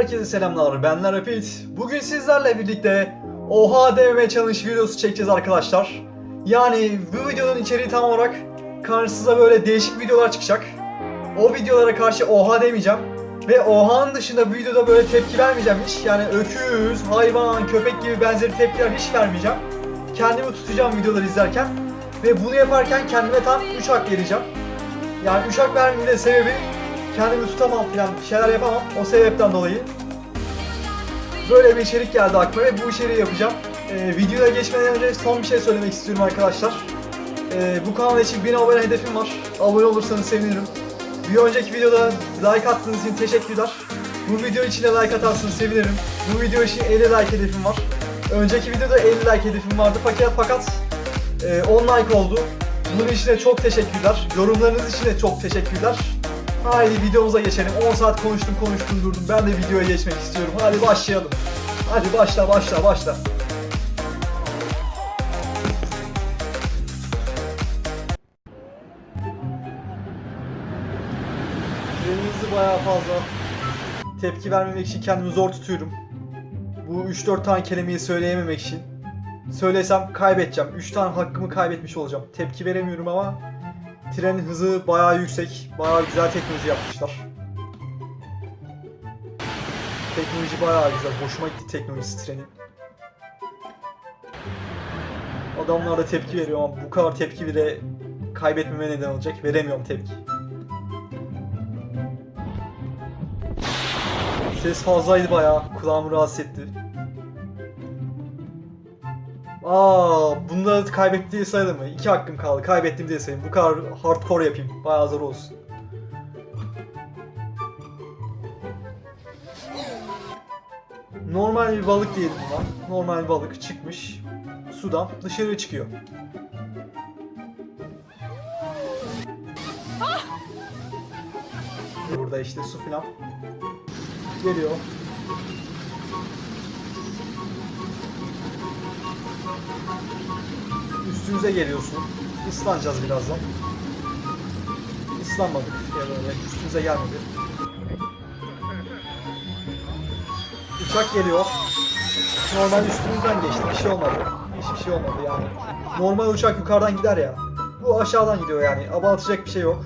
Herkese selamlar, ben Rapid. Bugün sizlerle birlikte Oha DMM Challenge videosu çekeceğiz arkadaşlar. Yani bu videonun içeriği tam olarak karşınıza böyle değişik videolar çıkacak. O videolara karşı oha demeyeceğim. Ve oha'nın dışında bu videoda böyle tepki vermeyeceğim hiç. Yani öküz, hayvan, köpek gibi benzeri tepkiler hiç vermeyeceğim. Kendimi tutacağım videoları izlerken. Ve bunu yaparken kendime tam 3 hak vereceğim. Yani 3 hak vermemin de sebebi kendimi tutamam falan bir şeyler yapamam. O sebepten dolayı. Böyle bir içerik geldi aklıma ve bu içeriği yapacağım. Ee, videoya geçmeden önce son bir şey söylemek istiyorum arkadaşlar. Ee, bu kanal için 1000 abone hedefim var. Abone olursanız sevinirim. Bir önceki videoda like attığınız için teşekkürler. Bu video için de like atarsanız sevinirim. Bu video için 50 like hedefim var. Önceki videoda 50 like hedefim vardı fakat fakat e, 10 like oldu. Bunun için de çok teşekkürler. Yorumlarınız için de çok teşekkürler. Haydi videomuza geçelim. 10 saat konuştum konuştum durdum. Ben de videoya geçmek istiyorum. Hadi başlayalım. Hadi başla başla başla. Freninizi bayağı fazla tepki vermemek için kendimi zor tutuyorum. Bu 3-4 tane kelimeyi söyleyememek için. Söylesem kaybedeceğim. 3 tane hakkımı kaybetmiş olacağım. Tepki veremiyorum ama trenin hızı bayağı yüksek. Bayağı güzel teknoloji yapmışlar. Teknoloji bayağı güzel. Hoşuma gitti teknolojisi trenin. Adamlar da tepki veriyor ama bu kadar tepki bile kaybetmeme neden olacak. Veremiyorum tepki. Ses fazlaydı bayağı. Kulağımı rahatsız etti. Aa, bunda kaybettim diye sayılır mı? İki hakkım kaldı. Kaybettim diye sayayım. Bu kadar hardcore yapayım. Bayağı zor olsun. Normal bir balık diyelim buna. Normal bir balık çıkmış. Sudan dışarı çıkıyor. Burada işte su filan. Geliyor. Üstünüze geliyorsun. Islanacağız birazdan. Islanmadık ya böyle üstünüze gelmedi. Uçak geliyor. Normal üstümüzden geçti. Bir şey olmadı. Hiçbir şey olmadı yani. Normal uçak yukarıdan gider ya. Bu aşağıdan gidiyor yani. Abartacak bir şey yok.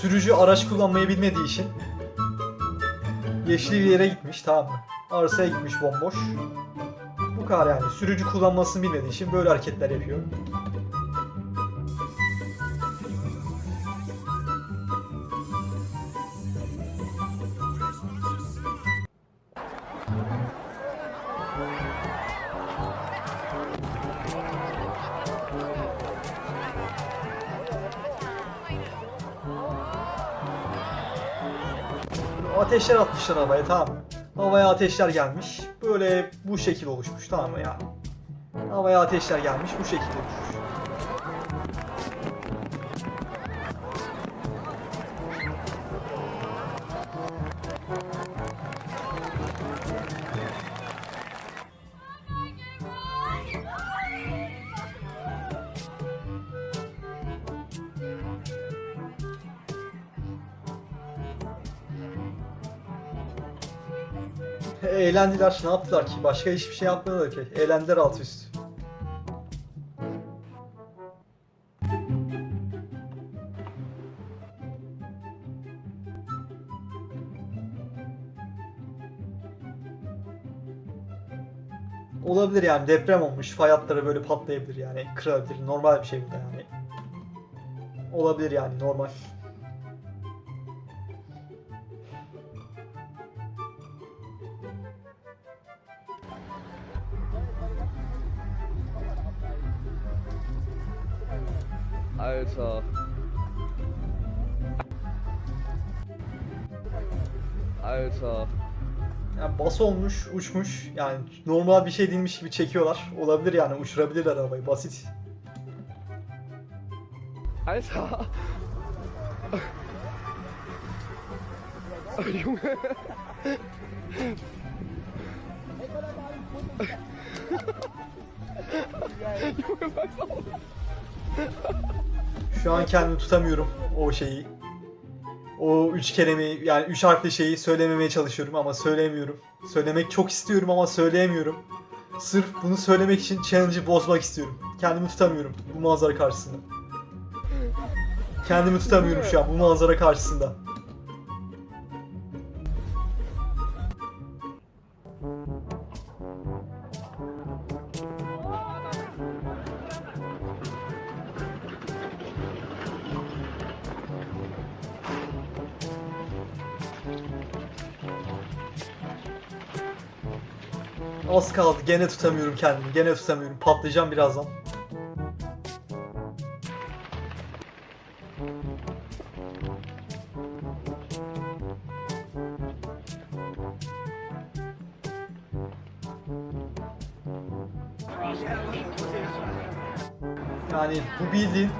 Sürücü araç kullanmayı bilmediği için yeşil bir yere gitmiş tamam mı? Arsaya gitmiş bomboş. Bu kadar yani. Sürücü kullanmasını bilmediği için böyle hareketler yapıyor. Ateşler atmışlar havaya tamam mı? Havaya ateşler gelmiş. Böyle bu şekil oluşmuş tamam mı yani? Havaya ateşler gelmiş bu şekilde oluşmuş. Eğlendiler. Ne yaptılar ki? Başka hiçbir şey yapmadılar ki. Eğlendiler alt üst. Olabilir yani deprem olmuş. Fay hatları böyle patlayabilir yani. Kırabilir. Normal bir şey bu da yani. Olabilir yani normal. Alter. Alter. Yani bas olmuş, uçmuş. Yani normal bir şey değilmiş gibi çekiyorlar. Olabilir yani uçurabilirler arabayı. Basit. Alter. Junge. Şu an kendimi tutamıyorum o şeyi. O üç kelimeyi yani üç harfli şeyi söylememeye çalışıyorum ama söyleyemiyorum. Söylemek çok istiyorum ama söyleyemiyorum. Sırf bunu söylemek için challenge'ı bozmak istiyorum. Kendimi tutamıyorum bu manzara karşısında. Kendimi tutamıyorum şu an bu manzara karşısında. Az kaldı. Gene tutamıyorum kendimi. Gene tutamıyorum. Patlayacağım birazdan. Yani bu bildiğin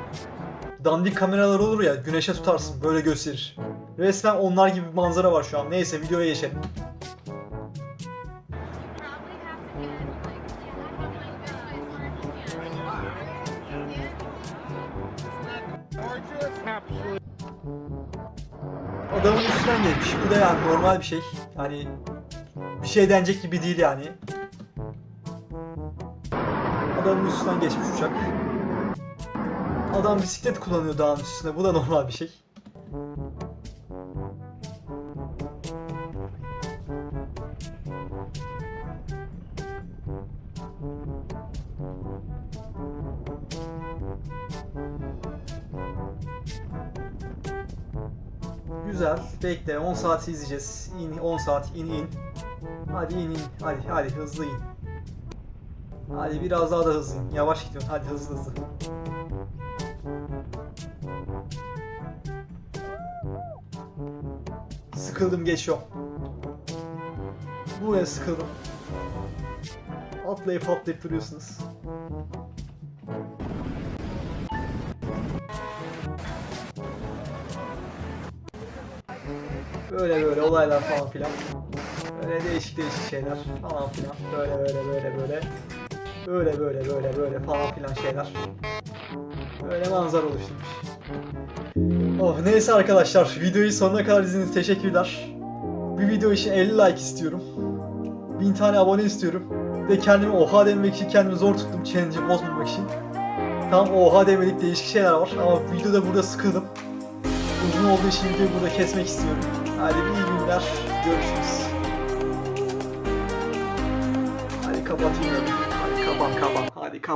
dandik kameralar olur ya güneşe tutarsın böyle gösterir. Resmen onlar gibi bir manzara var şu an. Neyse videoya geçelim. Adamın üstünden geçmiş. Bu da yani normal bir şey. Yani bir şey denecek gibi değil yani. Adamın üstünden geçmiş uçak. Adam bisiklet kullanıyor dağın üstünde. Bu da normal bir şey. Güzel. Bekle. 10 saat izleyeceğiz. İn 10 saat in in. Hadi in in. Hadi hadi hızlı in. Hadi biraz daha da hızlı in. Yavaş gidiyorsun. Hadi hızlı hızlı. Sıkıldım geçiyorum. Buraya sıkıldım. Atlayıp atlayıp duruyorsunuz. Böyle böyle olaylar falan filan. Böyle değişik değişik şeyler falan filan. Böyle böyle böyle böyle. Böyle böyle böyle böyle falan filan şeyler. Böyle manzara oluşturmuş. Oh neyse arkadaşlar videoyu sonuna kadar izlediğiniz teşekkürler. Bir video için 50 like istiyorum. 1000 tane abone istiyorum. Ve kendimi oha dememek için kendimi zor tuttum challenge'ı bozmamak için. Tam oha demedik değişik şeyler var ama videoda burada sıkıldım. Uzun olduğu için videoyu burada kesmek istiyorum. Hadi iyi günler. Görüşürüz. Hadi kapatayım. Hadi kapat kapat.